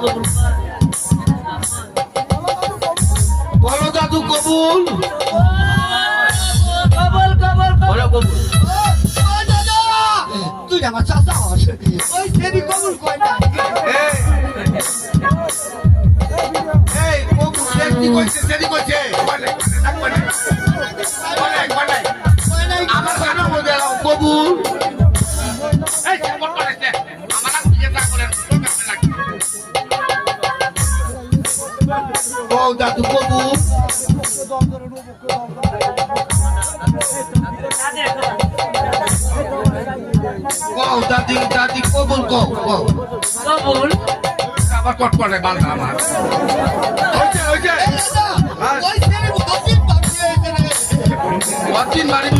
কবুল বলো দাদু কবুল। কবুল কবুল বলো কবুল। তুই আমার চাচা হস। ওই কবুল কয় না এই এই কবুল কইছে কইছে। বলে দাদু কবুল কও দাদি দাদি কবুল কও কও কবুল আবার কট করে বালটা আমার হইছে হইছে ওই কবুল পাবি এখানে অচিন বাড়ি নিয়ে হয়েছে